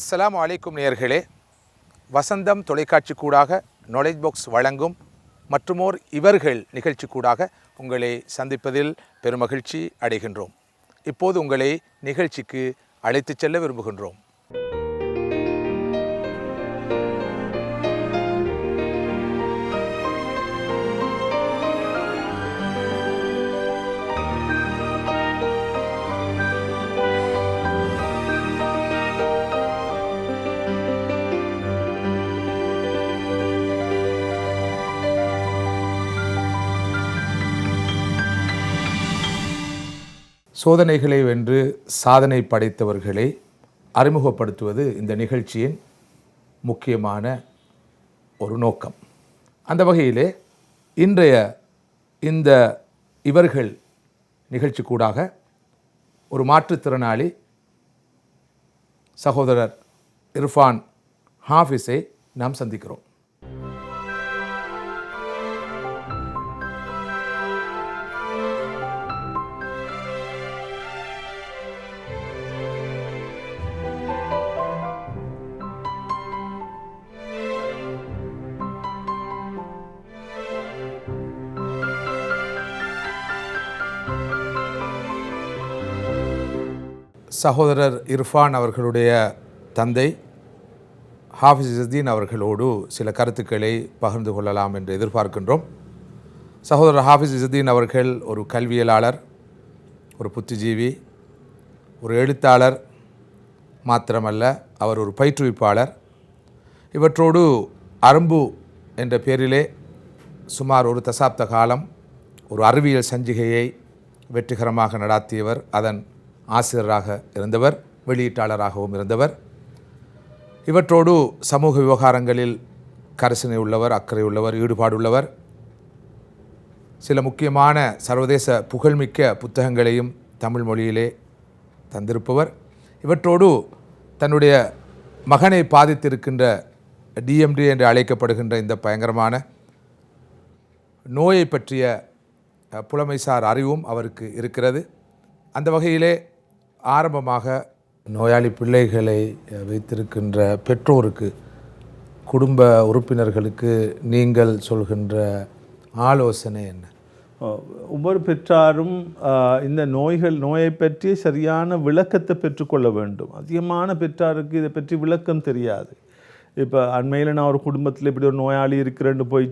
அஸ்லாம் அலைக்கும் நேயர்களே வசந்தம் தொலைக்காட்சி கூடாக நாலேஜ் பாக்ஸ் வழங்கும் மற்றுமோர் இவர்கள் நிகழ்ச்சி கூடாக உங்களை சந்திப்பதில் பெருமகிழ்ச்சி அடைகின்றோம். இப்போது உங்களை நிகழ்ச்சிக்கு அழைத்துச் செல்ல விரும்புகின்றோம். சோதனைகளை வென்று சாதனை படைத்தவர்களை அறிமுகப்படுத்துவது இந்த நிகழ்ச்சியின் முக்கியமான ஒரு நோக்கம். அந்த வகையிலே இன்றைய இந்த இவர்கள் நிகழ்ச்சி கூடாக ஒரு மாற்றுத்திறனாளி சகோதரர் இர்ஃபான் ஹாஃபிஸை நாம் சந்திக்கிறோம். சகோதரர் இர்ஃபான் அவர்களுடைய தந்தை ஹாஃபிஸ் இஸ்தீன் அவர்களோடு சில கருத்துக்களை பகிர்ந்து கொள்ளலாம் என்று எதிர்பார்க்கின்றோம். சகோதரர் ஹாஃபிஸ் இஸ்தீன் அவர்கள் ஒரு கல்வியலாளர் ஒரு புத்திஜீவி ஒரு எழுத்தாளர் மாத்திரமல்ல அவர் ஒரு பயிற்றுவிப்பாளர். இவற்றோடு அரும்பு என்ற பெயரிலே சுமார் ஒரு தசாப்த காலம் ஒரு அறிவியல் சஞ்சிகையை வெற்றிகரமாக நடாத்தியவர். அதன் ஆசிரியராக இருந்தவர் வெளியீட்டாளராகவும் இருந்தவர். இவற்றோடு சமூக விவகாரங்களில் கரிசனை உள்ளவர் அக்கறை உள்ளவர் ஈடுபாடுள்ளவர். சில முக்கியமான சர்வதேச புகழ்மிக்க புத்தகங்களையும் தமிழ் மொழியிலே தந்திருப்பவர். இவற்றோடு தன்னுடைய மகனை பாதித்திருக்கின்ற டிஎம்டி என்று அழைக்கப்படுகின்ற இந்த பயங்கரமான நோயை பற்றிய புலமைசார் அறிவும் அவருக்கு இருக்கிறது. அந்த வகையிலே ஆரம்பமாக நோயாளி பிள்ளைகளை வைத்திருக்கின்ற பெற்றோருக்கு குடும்ப உறுப்பினர்களுக்கு நீங்கள் சொல்கின்ற ஆலோசனை என்ன? ஒவ்வொரு பெற்றாரும் இந்த நோய்கள் நோயை பற்றி சரியான விளக்கத்தை பெற்றுக்கொள்ள வேண்டும். அதிகமான பெற்றாருக்கு இதை பற்றி விளக்கம் தெரியாது. இப்போ அண்மையில் நான் ஒரு குடும்பத்தில் இப்படி ஒரு நோயாளி இருக்கிறேன்னு போய்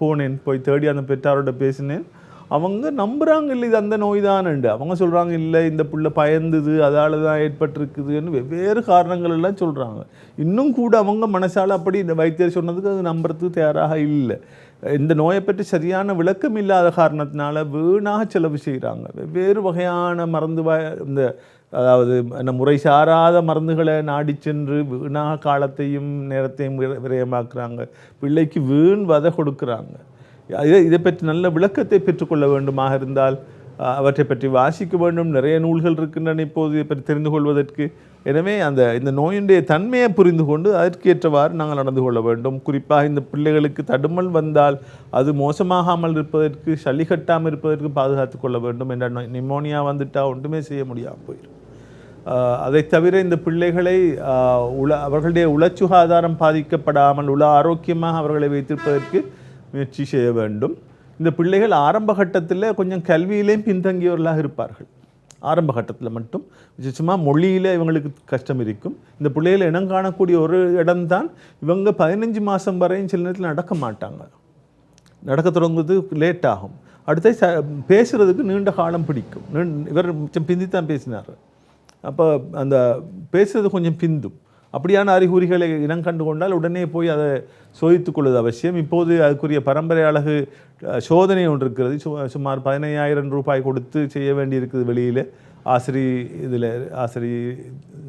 போனேன் போய் தேடி அந்த பெற்றாரோட பேசினேன். அவங்க நம்புகிறாங்க இல்லை இது அந்த நோய் தானுண்டு அவங்க சொல்கிறாங்க இல்லை இந்த புள்ள பயந்துது அதால் தான் ஏற்பட்டிருக்குதுன்னு வெவ்வேறு காரணங்கள் எல்லாம் சொல்கிறாங்க இன்னும் கூட அவங்க மனசால் அப்படி இந்த வைத்தியர் சொன்னதுக்கு அது நம்புறதுக்கு தயாராக இல்லை. இந்த நோயை பற்றி சரியான விளக்கம் இல்லாத காரணத்தினால வீணாக செலவு செய்கிறாங்க வெவ்வேறு வகையான மருந்து வ இந்த அதாவது என்ன முறை சாராத மருந்துகளை நாடி சென்று வீணாக காலத்தையும் நேரத்தையும் விர- விரயமாக்குறாங்க. பிள்ளைக்கு வீண் வதை கொடுக்குறாங்க. இதை இதை பற்றி நல்ல விளக்கத்தை பெற்றுக்கொள்ள வேண்டுமாக இருந்தால் அவற்றை பற்றி வாசிக்க வேண்டும். நிறைய நூல்கள் இருக்கின்றன இப்போது இதை பற்றி தெரிந்து கொள்வதற்கு. எனவே அந்த இந்த நோயினுடைய தன்மையை புரிந்து கொண்டு அதற்கேற்றவாறு நாங்கள் நடந்து கொள்ள வேண்டும். குறிப்பாக இந்த பிள்ளைகளுக்கு தடுமல் வந்தால் அது மோசமாகாமல் இருப்பதற்கு சளி கட்டாமல் இருப்பதற்கு பாதுகாத்து கொள்ள வேண்டும் என்ற நிமோனியா வந்துட்டால் ஒன்றுமே செய்ய முடியாமல் போயிடும் அதை தவிர இந்த பிள்ளைகளை உள அவர்களுடைய உளச்சுகாதாரம் பாதிக்கப்படாமல் உள ஆரோக்கியமாக அவர்களை வைத்திருப்பதற்கு முயற்சி செய்ய வேண்டும். இந்த பிள்ளைகள் ஆரம்ப கட்டத்தில் கொஞ்சம் கல்வியிலேயும் பின்தங்கியவர்களாக இருப்பார்கள். ஆரம்ப கட்டத்தில் மட்டும். விசேஷமாக மொழியில் இவங்களுக்கு கஷ்டம் இருக்கும். இந்த பிள்ளைகளை இனம் காணக்கூடிய ஒரு இடம்தான் இவங்க பதினஞ்சு மாதம் வரையும் சில நேரத்தில் நடக்க மாட்டாங்க. நடக்க தொடங்குவது லேட் ஆகும். அடுத்த ச பேசுகிறதுக்கு நீண்ட காலம் பிடிக்கும். நீண் இவர் மிச்சம் பிந்தி தான் பேசினார். அப்போ அந்த பேசுறது கொஞ்சம் பிந்தும். அப்படியான அறிகுறிகளை இனம் கண்டு கொண்டால் உடனே போய் அதை சோதித்துக் கொள்வது அவசியம். இப்போது அதுக்குரிய பரம்பரை அழகு சோதனை ஒன்று இருக்கிறது. சுமார் பதினையாயிரம் ரூபாய் கொடுத்து செய்ய வேண்டியிருக்குது வெளியில். ஆசிரி இதில் ஆசிரி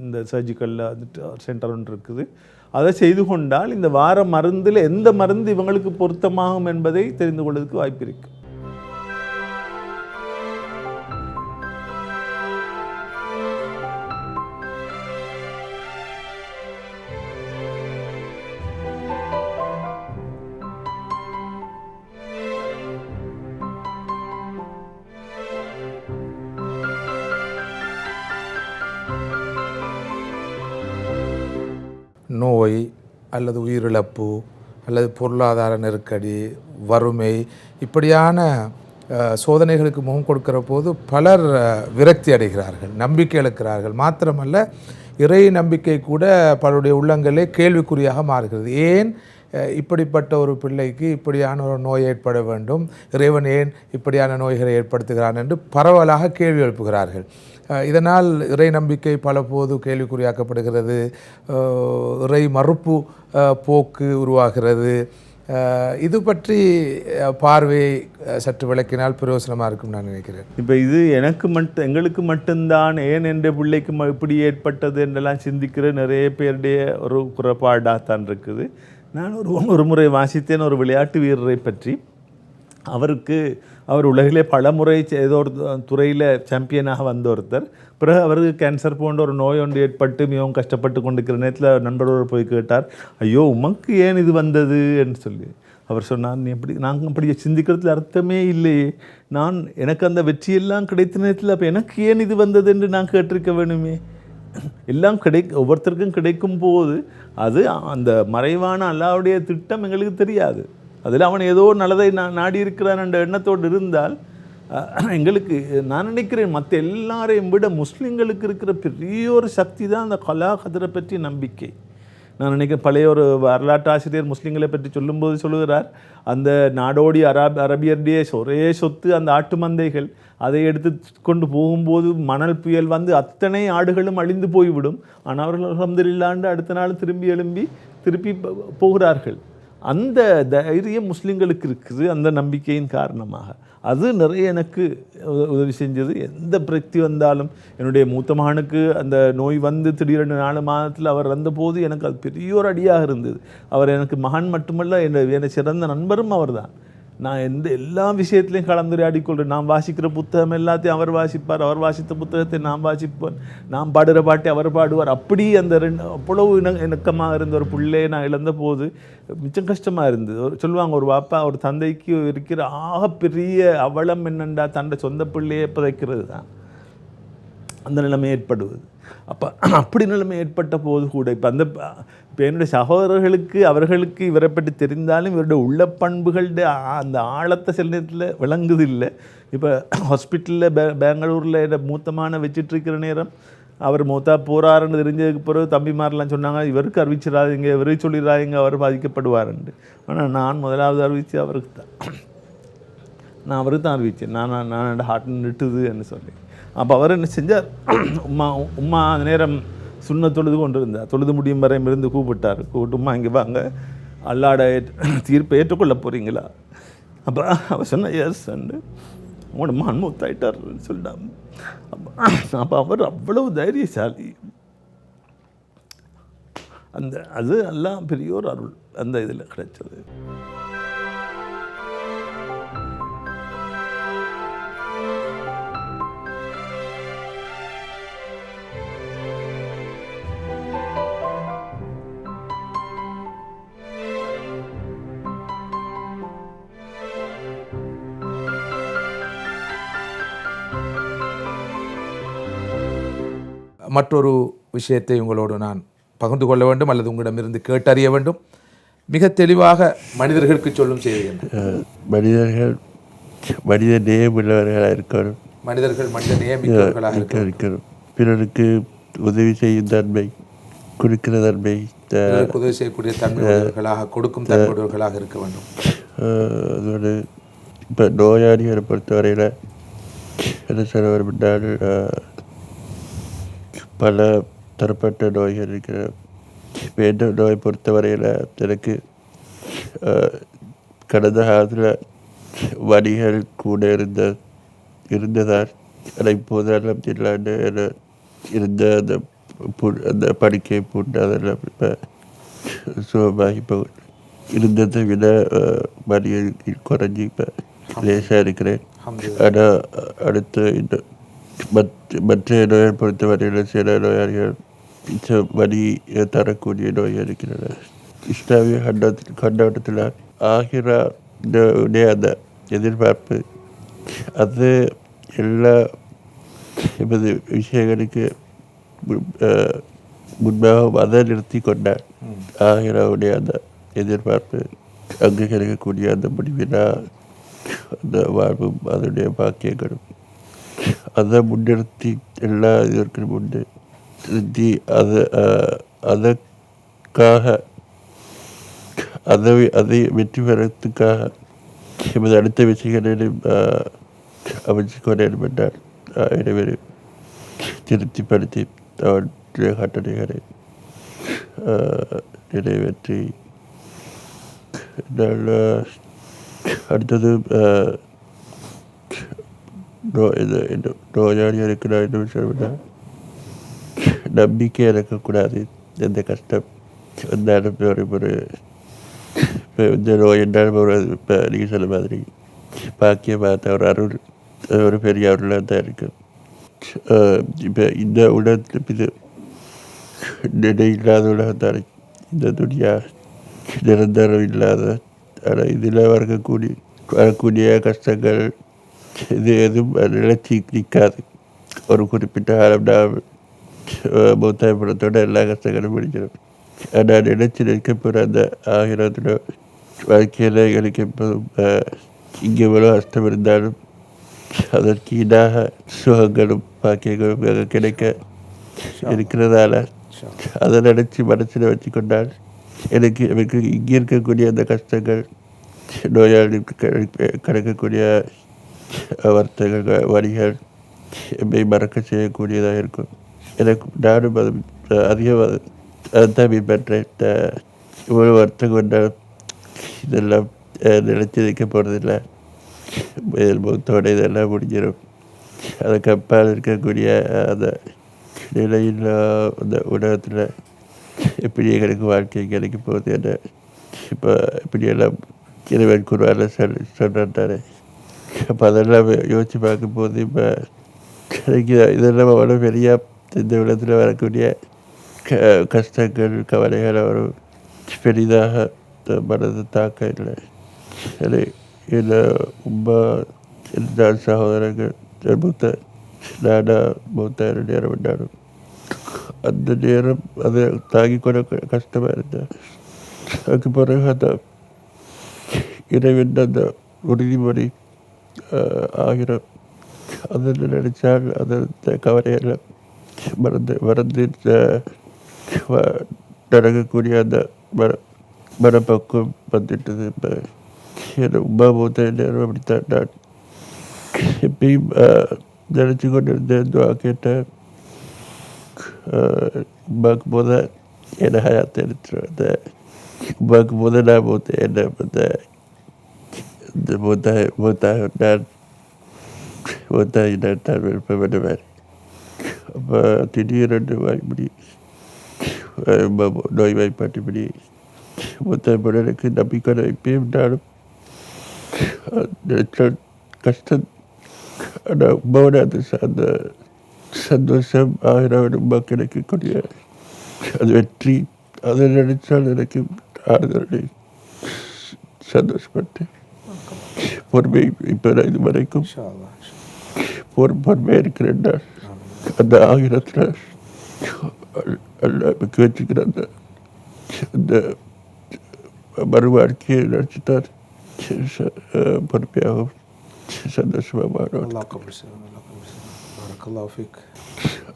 இந்த சர்ஜிக்கலில் வந்துட்டு சென்டர் ஒன்று இருக்குது. அதை செய்து கொண்டால் இந்த வார மருந்தில் எந்த மருந்து இவங்களுக்கு பொருத்தமாகும் என்பதை தெரிந்து கொள்வதற்கு வாய்ப்பு இருக்குது நோய் அல்லது உயிரிழப்பு அல்லது பொருளாதார நெருக்கடி வறுமை இப்படியான சோதனைகளுக்கு முகம் கொடுக்கிற போது பலர் விரக்தி அடைகிறார்கள் நம்பிக்கை இழக்கிறார்கள். மாத்திரமல்ல இறை நம்பிக்கை கூட பலருடைய உள்ளங்களே கேள்விக்குறியாக மாறுகிறது. ஏன் இப்படிப்பட்ட ஒரு பிள்ளைக்கு இப்படியான ஒரு நோய் ஏற்பட வேண்டும்? இறைவன் ஏன் இப்படியான நோய்களை ஏற்படுத்துகிறான் என்று பரவலாக கேள்வி எழுப்புகிறார்கள். இதனால் இறை நம்பிக்கை பல போது கேள்விக்குறியாக்கப்படுகிறது இறை மறுப்பு போக்கு உருவாகிறது. இது பற்றி பார்வையை சற்று விளக்கினால் பிரயோசனமாக இருக்கும் நான் நினைக்கிறேன். இப்போ இது எனக்கு மட்டும் எங்களுக்கு மட்டும்தான் ஏன் என்ற பிள்ளைக்கு இப்படி ஏற்பட்டது என்றெல்லாம் சிந்திக்கிற நிறைய பேருடைய ஒரு குறைபாடாக தான் இருக்குது. நான் ஒரு ஒரு முறை வாசித்தேன் ஒரு விளையாட்டு வீரரை பற்றி. அவருக்கு அவர் உலகிலே பல முறை ஏதோ ஒரு துறையில் சாம்பியனாக வந்த ஒருத்தர் பிறகு அவருக்கு கேன்சர் போன்ற ஒரு நோய் ஒன்று ஏற்பட்டு மிகவும் கஷ்டப்பட்டு கொண்டிருக்கிற நேரத்தில் நண்பரோடு போய் கேட்டார் ஐயோ உமக்கு ஏன் இது வந்தது? என்று சொல்லி அவர் சொன்னார் நீ எப்படி நாங்கள் அப்படி சிந்திக்கிறதுல அர்த்தமே இல்லையே. நான் எனக்கு அந்த வெற்றியெல்லாம் கிடைத்த நேரத்தில் அப்போ எனக்கு ஏன் இது வந்தது என்று நான் கேட்டிருக்க வேணுமே? எல்லாம் கிடை ஒவ்வொருத்தருக்கும் கிடைக்கும் போது அது அந்த மறைவான அல்லாவுடைய திட்டம் எங்களுக்கு தெரியாது. அதில் அவன் ஏதோ நல்லதை நான் நாடி இருக்கிறான் என்ற எண்ணத்தோடு இருந்தால் எங்களுக்கு நான் நினைக்கிறேன் மற்ற எல்லாரையும் விட முஸ்லீம்களுக்கு இருக்கிற பெரிய ஒரு சக்தி தான் அந்த கலா கதிரை பற்றி நம்பிக்கை. நான் நினைக்கிறேன் பழைய ஒரு வரலாற்று ஆசிரியர் முஸ்லீம்களை பற்றி சொல்லும்போது சொல்லுகிறார் அந்த நாடோடி அரப் அரபியருடைய ஒரே சொத்து அந்த ஆட்டு மந்தைகள். அதை எடுத்து கொண்டு போகும்போது மணல் புயல் வந்து அத்தனை ஆடுகளும் அழிந்து போய்விடும். ஆனால் அவர்கள் அலமதுல்லாண்டு அடுத்த நாள் திரும்பி எழும்பி திருப்பி போ- போகிறார்கள். அந்த தைரியம் முஸ்லீம்களுக்கு இருக்குது அந்த நம்பிக்கையின் காரணமாக. அது நிறைய எனக்கு உதவி செஞ்சது. எந்த பிரக்தி வந்தாலும் என்னுடைய மூத்த மகனுக்கு அந்த நோய் வந்து திடீரென்று நாலு மாதத்தில் அவர் வந்தபோது எனக்கு அது பெரிய ஒரு அடியாக இருந்தது. அவர் எனக்கு மகன் மட்டுமல்ல என்னை சிறந்த நண்பரும் அவர்தான். நான் எந்த எல்லா விஷயத்திலையும் கலந்துரையாடிக் கொள்கிறேன் நான் வாசிக்கிற புத்தகம் எல்லாத்தையும் அவர் வாசிப்பார் அவர் வாசித்த புத்தகத்தை நான் வாசிப்பேன். நான் பாடுற பாட்டை அவர் பாடுவார். அப்படி அந்த ரெண்டு அவ்வளவு இண இணக்கமாக இருந்த ஒரு பிள்ளையை நான் இழந்த போது மிச்சம் கஷ்டமாக இருந்தது. ஒரு சொல்லுவாங்க ஒரு பாப்பா ஒரு தந்தைக்கு இருக்கிற ஆகப்பெரிய அவலம் என்னண்டா தன்னை சொந்த பிள்ளையை புதைக்கிறது தான். அந்த நிலைமை ஏற்படுவது. அப்போ அப்படி நிலைமை ஏற்பட்ட போது கூட இப்போ அந்த இப்போ என்னுடைய சகோதரர்களுக்கு அவர்களுக்கு இவரை பற்றி தெரிந்தாலும் இவருடைய உள்ள பண்புகளுடைய ஆ- அந்த ஆழத்தை சில நேரத்தில் விளங்குது இல்லை இப்போ ஹாஸ்பிட்டலில் பெ பெங்களூரில் என்னை மூத்தமான வச்சிட்ருக்கிற நேரம் அவர் மூத்தா போகிறாருன்னு தெரிஞ்சதுக்கு பிறகு தம்பிமாரெலாம் சொன்னாங்க இவருக்கு அறிவிச்சிடாதீங்க இவரை சொல்லிடாதீங்க அவர் பாதிக்கப்படுவாருன்ட்டு. ஆனால் நான் முதலாவது அறிவித்து அவருக்கு தான். நான் அவருக்கு தான் அறிவித்தேன் நான் நான் என்னோட ஹார்ட் நிட்டுதுன்னு சொல்லி. அப்போ அவர் என்ன செஞ்சார்? உம்மா உம்மா அந்த நேரம் சுண்ண தொழுது கொண்டு இருந்தார் தொழுது முடியும் வரை இருந்து கூப்பிட்டார். கூப்பிட்டுமா இங்கே வாங்க. அல்லாட தீர்ப்பை ஏற்றுக்கொள்ள போகிறீங்களா அப்போ அவர் சொன்ன எஸ் அண்டு உங்களோட மகன் மூத்தாயிட்டார்னு சொல்லிட்டான். அப்போ அப்போ அவர் அவ்வளவு தைரியசாலி. அந்த அது எல்லாம் பெரிய ஒரு அருள். அந்த இதில் கிடைச்சது. மற்றொரு விஷயத்தை உங்களோடு நான் பகிர்ந்து கொள்ள வேண்டும் அல்லது உங்களிடமிருந்து கேட்டறிய வேண்டும். மிக தெளிவாக மனிதர்களுக்கு சொல்லும் செய்தி மனிதர்கள் மனித நேயமுள்ளவர்களாக இருக்கணும். மனிதர்கள் மனித இருக்க இருக்கணும். பிறருக்கு உதவி செய்யும் தன்மை கொடுக்கிற தன்மை உதவி செய்யக்கூடிய தன்மையுடையவர்களாக கொடுக்கும் தன்மையுடையவர்களாக இருக்க வேண்டும். அதோடு இப்போ நோயாளிகளை பொறுத்தவரையில் என்ன சொல்ல என்றால் பல தரப்பட்ட நோய்கள் இருக்கிற இப்போ என்ன நோய் பொறுத்தவரையில் எனக்கு கடந்த காலத்தில் வலிகள் கூட இருந்த இருந்ததால் ஆனால் இப்போது அலமதுல்லாண்டு இருந்த அந்த புண் அந்த படுக்கை புண் அதெல்லாம் இப்போ சுகமாகி இப்போ இருந்ததை விட வலி குறைஞ்சி இப்போ லேசாக இருக்கிறேன். ஆனால் அடுத்து இந்த மற்ற நோயை பொறுத்தவரையில் சில நோயாளிகள் மிச்ச வலி தரக்கூடிய நோய் இருக்கிறது இஸ்லாமிய கண்டத்தில் கண்ணோட்டத்தில் ஆகிரா உடைய அந்த எதிர்பார்ப்பு அது எல்லா எமது விஷயங்களுக்கு முன்பாக அதை நிறுத்தி கொண்டார் ஆகிறவுடைய அந்த எதிர்பார்ப்பு அங்கு கிடைக்கக்கூடிய அந்த முடிவினால் அந்த வாழ்வும் அதனுடைய பாக்கியங்களும் அதை முன்னிறுத்தி எல்லா இதற்கும் முன்னே நிறுத்தி அதை அதற்காக அதை அதை வெற்றி பெறத்துக்காக எமது அடுத்த விஷயங்களிலும் அஹ், அமைச்சு கொள்ள வேண்டும் என்றார். அஹ், திருப்திப்படுத்தி அவருடைய கட்டளைகளை நிறைவேற்றி அடுத்தது அஹ், நோ- இது இது நோயாளிகளுக்கு நான் என்ன சொல்வேன்னா நம்பிக்கை இழக்கக்கூடாது எந்த கஷ்டம் வந்தாலும் ஒரு ஒரு இப்போ இந்த நோய் என்றாலும் ஒரு இப்போ நீங்கள் சொன்ன மாதிரி பாக்கியமாக ஒரு அருள் ஒரு பெரிய அருளாக தான் இருக்கு இப்போ இந்த உலகத்தில் இது நிலை இல்லாத உலகம் தான் இந்த துணியா நிரந்தரம் இல்லாத ஆனால் இதில் வரக்கூடிய வரக்கூடிய கஷ்டங்கள் இது எதுவும் நிலைச்சி நிற்காது. ஒரு குறிப்பிட்ட காலம் நாம் மூத்தாயப்படத்தோட எல்லா கஷ்டங்களும் முடிஞ்சிடும். ஆனால் நினைச்சு நிற்க போகிற அந்த ஆகிரத்தில் வாழ்க்கையில் எங்களுக்கு எப்போதும் இங்கே எவ்வளோ கஷ்டம் இருந்தாலும் அதற்கு ஈடாக சுகங்களும் பாக்கியங்களும் கிடைக்க இருக்கிறதால அதை நினச்சி மனசில் வச்சு கொண்டால் எனக்கு எனக்கு இங்கே இருக்கக்கூடிய அந்த கஷ்டங்கள் கிடைக்க- கிடைக்கக்கூடிய வர்த்தக வரிகள் எப்படி மறக்க செய்யக்கூடியதாக இருக்கும். எனக்கு நானும் அது அதிகம் தம்பி அதுதான் பின்பற்றேன் அஹ் வர்த்தகம் என்றால் இதெல்லாம் அஹ், வைக்க போகிறதில்ல முகத்தோட இதெல்லாம் முடிஞ்சிடும் அதுக்கு அப்பால் இருக்கக்கூடிய அந்த நிலையில் அந்த உலகத்தில் எப்படி எங்களுக்கு வாழ்க்கை கிடைக்க போகுது என்ன இப்போ இப்படியெல்லாம் இறைவன் குருவால சொல் சொல்கிறாரு அப்போ அதெல்லாம் யோசித்து பார்க்கும்போது இப்போ கிடைக்கிற இதெல்லாம் அவ்வளோ பெரிய இந்த உலகத்தில் வரக்கூடிய க கஷ்டங்கள் கவலைகள் ஒரு பெரிதாக மனது தாக்க இல்லை சரி என்ன ரொம்ப இருந்தால் சகோதரர்கள் மூத்த நானா மூத்த நேரம் உண்டாடும் அந்த நேரம் அதை தாங்கி கொள்ள கஷ்டமாக இருந்தேன் அதுக்கு பிறகு அந்த இறைவன் அந்த உறுதிமொழி ஆகிற அதில் நினைச்சால் அந்த கவலையெல்லாம் மறந்து மறந்து ஆஹ், நடக்கக்கூடிய அந்த மர மனப்பக்குவம் வந்துட்டது இப்போ என் உமா மூத்த நேரம் அப்படித்தான் நான் எப்பயும் நினச்சி கொண்டு இருந்தேன் துவா கேட்டேன் உமாக்கு போத என்னை ஹயாத்தை எடுத்துட்டு வந்தேன் உமாக்கு போத நான் மூத்த என்ன வந்தேன் இந்த மூத்த நான் மூத்தாகி நான் தான் விருப்பம் பண்ணுவேன் அப்போ திடீரென்று வாய்ப்படி நோய் வாய்ப்பாட்டுபடி மூத்த மன்னனுக்கு நம்பிக்கை இப்பயும் நானும் நினைச்சால் கஷ்டம் ஆனால் உமாவோட அது அந்த சந்தோஷம் ஆயிரம் உமா கிடைக்கக்கூடிய அது வெற்றி அதை நினைச்சால் எனக்கு ஆறுதல் சந்தோஷப்பட்டேன் பொறுமை இப்போ இது வரைக்கும் பொறு பொறுமையாக இருக்கிறேன் அந்த ஆகிரத்தில் நமக்கு வச்சுக்கிற அந்த அந்த மறுவாழ்க்கையை நினச்சிட்டார். பொறுமையாகவும் சந்தோஷமாக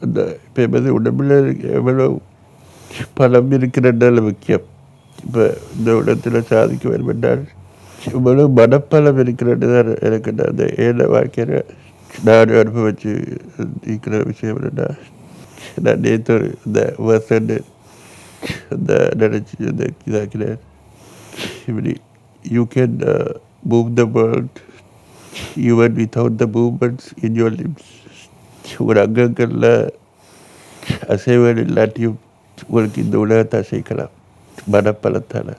அந்த இப்போ எமது உடம்புல எவ்வளோ பலம் இருக்கிற முக்கியம் இப்போ இந்த உலகத்தில் சாதிக்க வேண்டும் இவ்வளோ மனப்பலம் இருக்கிறது தான் எனக்கு நான் அந்த ஏழை வாழ்க்கையில் நான் அனுபவிச்சு இருக்கிற விஷயம் என்னென்னா நான் நேற்று ஒரு இந்த வசன்னு அந்த நினச்சி அந்த இதாக்கிறேன் இப்படி you can move the world even without the movements in your limbs ஒரு அங்கங்களில் அசைவல் இல்லாட்டியும் உங்களுக்கு இந்த உலகத்தை அசைக்கலாம் மனப்பலத்தால்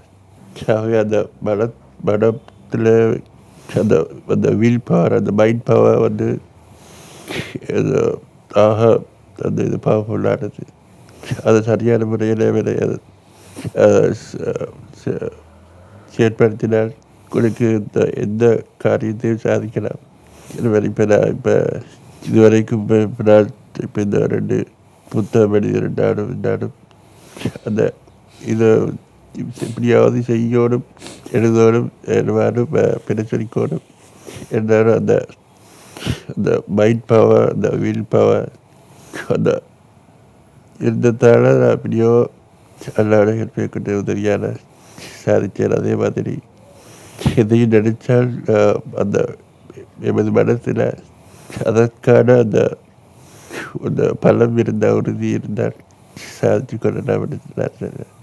ஆகவே அந்த மன படத்தில் அந்த அந்த வில் பவர் அந்த மைண்ட் பவர் வந்து ஆக அந்த இது பவர்ஃபுல்லானது அதை சரியான முறையில் விளையாது. செயற்படுத்தினால் உங்களுக்கு இந்த எந்த காரியத்தையும் சாதிக்கலாம். இதுவரை இப்போ நான் இப்போ இதுவரைக்கும் இப்போ இப்போ நான் இப்போ இந்த ரெண்டு புத்தகம் எழுதி ரெண்டாடும் ரெண்டாடும் அந்த இதை எப்படியாவது செய்யோடும் எழுதோடும் எழுவாரும் பிரச்சனைக்கோடும் எல்லாரும் அந்த அந்த மைண்ட் பவர் அந்த வில் பவர் அந்த இருந்ததால் நான் அப்படியோ அல்லாட ஹெல்ப் உதவியான சாதித்தேன் அதே மாதிரி எதையும் நினைச்சால் அந்த எமது மனசில் அதற்கான அந்த அந்த பலம் இருந்தால் உறுதி இருந்தால் சாதிச்சு கொள்ளலாம் என்று நான்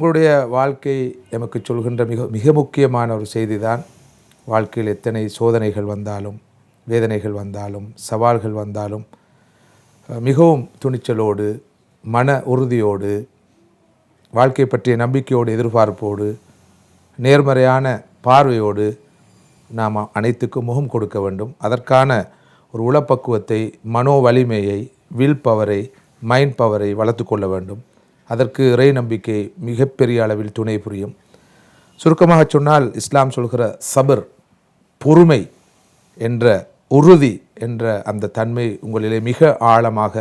அவங்களுடைய உங்களுடைய வாழ்க்கை எமக்கு சொல்கின்ற மிக மிக முக்கியமான ஒரு செய்தி தான் வாழ்க்கையில் எத்தனை சோதனைகள் வந்தாலும் வேதனைகள் வந்தாலும் சவால்கள் வந்தாலும் மிகவும் துணிச்சலோடு மன உறுதியோடு வாழ்க்கை பற்றிய நம்பிக்கையோடு எதிர்பார்ப்போடு நேர்மறையான பார்வையோடு நாம் அனைத்துக்கும் முகம் கொடுக்க வேண்டும். அதற்கான ஒரு உளப்பக்குவத்தை மனோ வலிமையை வில் பவரை மைண்ட் பவரை வளர்த்து கொள்ள வேண்டும். அதற்கு இறை நம்பிக்கை மிகப்பெரிய அளவில் துணை புரியும். சுருக்கமாக சொன்னால் இஸ்லாம் சொல்கிற சபர் பொறுமை என்ற உறுதி என்ற அந்த தன்மை உங்களிலே மிக ஆழமாக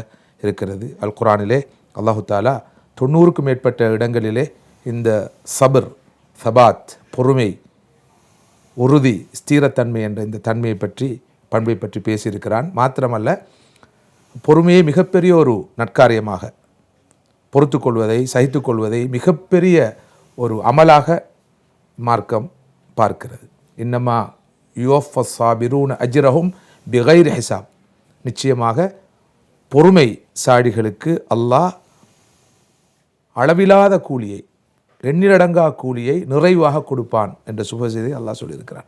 இருக்கிறது. அல் குரானிலே அல்லாஹு தாலா தொண்ணூறுக்கும் மேற்பட்ட இடங்களிலே இந்த சபர் சபாத் பொறுமை உறுதி ஸ்தீரத்தன்மை என்ற இந்த தன்மையை பற்றி பண்பை பற்றி பேசியிருக்கிறான். மாத்திரமல்ல பொறுமையை மிகப்பெரிய ஒரு நற்காரியமாக பொறுத்துக்கொள்வதை சகித்துக்கொள்வதை மிகப்பெரிய ஒரு அமலாக மார்க்கம் பார்க்கிறது. இன்னமா யுவஃபஸ் சாபிரூன் அஜ்ரஹும் பிகைர் ஹிசாப். நிச்சயமாக பொறுமை சாடிகளுக்கு அல்லாஹ் அளவிலாத கூலியை எண்ணிலடங்கா கூலியை நிறைவாக கொடுப்பான் என்ற சுபசெய்தி அல்லாஹ் சொல்லியிருக்கிறான்.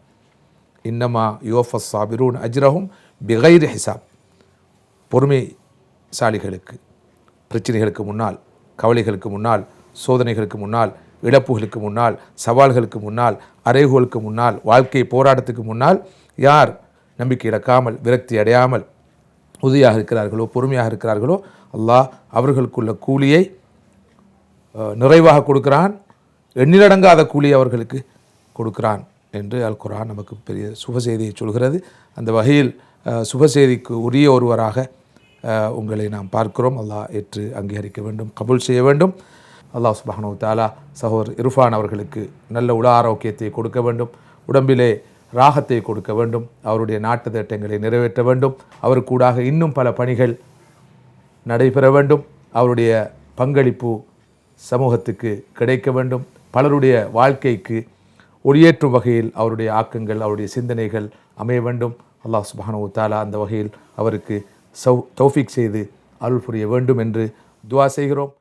இன்னமா யோஃபஸ் சாபிரூன் அஜ்ரஹும் பிகைர் ஹிசாப். பொறுமைசாலிகளுக்கு பிரச்சனைகளுக்கு முன்னால் கவலைகளுக்கு முன்னால் சோதனைகளுக்கு முன்னால் இழப்புகளுக்கு முன்னால் சவால்களுக்கு முன்னால் அறைகோளுக்கு முன்னால் வாழ்க்கை போராட்டத்துக்கு முன்னால் யார் நம்பிக்கை இழக்காமல் விரக்தி அடையாமல் உதவியாக இருக்கிறார்களோ பொறுமையாக இருக்கிறார்களோ அல்லாஹ் அவர்களுக்குள்ள கூலியை நிறைவாக கொடுக்கிறான். எண்ணிலடங்காத கூலி அவர்களுக்கு கொடுக்கிறான் என்று அல் குரான் நமக்கு பெரிய சுபசெய்தியை சொல்கிறது. அந்த வகையில் சுப செய்திக்கு உரிய ஒருவராக உங்களை நாம் பார்க்கிறோம். அல்லாஹ் ஏற்று அங்கீகரிக்க வேண்டும் கபுல் செய்ய வேண்டும். அல்லாஹ் சுப்ஹானஹு தாலா சகோதர் இர்ஃபான் அவர்களுக்கு நல்ல உல ஆரோக்கியத்தை கொடுக்க வேண்டும். உடம்பிலே ராகத்தை கொடுக்க வேண்டும். அவருடைய நாட்டு திட்டங்களை நிறைவேற்ற வேண்டும். அவருக்கூடாக இன்னும் பல பணிகள் நடைபெற வேண்டும். அவருடைய பங்களிப்பு சமூகத்துக்கு கிடைக்க வேண்டும். பலருடைய வாழ்க்கைக்கு ஒளியேற்றும் வகையில் அவருடைய ஆக்கங்கள் அவருடைய சிந்தனைகள் அமைய வேண்டும். அல்லாஹ் சுபானு தாலா அந்த வகையில் அவருக்கு சௌ தௌஃபிக் செய்து அருள் புரிய வேண்டும் என்று துவா செய்கிறோம்.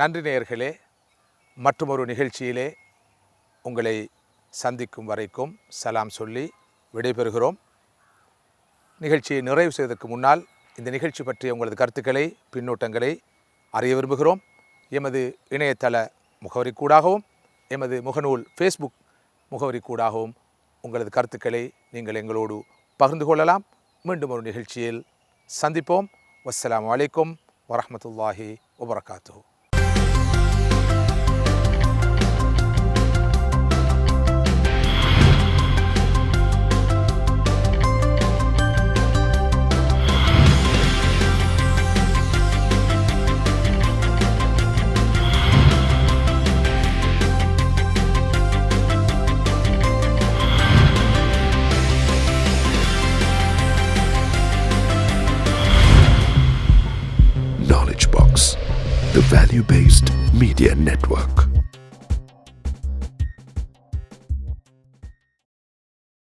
நன்றி நேயர்களே. மற்றொரு நிகழ்ச்சியிலே உங்களை சந்திக்கும் வரைக்கும் சலாம் சொல்லி விடைபெறுகிறோம். நிகழ்ச்சியை நிறைவு செய்வதற்கு முன்னால் இந்த நிகழ்ச்சி பற்றிய உங்களது கருத்துக்களை பின்னூட்டங்களை அறிய விரும்புகிறோம். எமது இணையதள முகவரி கூடாகவும் எமது முகநூல் ஃபேஸ்புக் முகவரி கூடாகவும் உங்களது கருத்துக்களை நீங்கள் எங்களோடு பகிர்ந்து கொள்ளலாம். மீண்டும் ஒரு நிகழ்ச்சியில் சந்திப்போம். வஸ்ஸலாமு அலைக்கும் வரமத்துல்லாஹி வபரகாத்துஹு. The Value Based Media Network.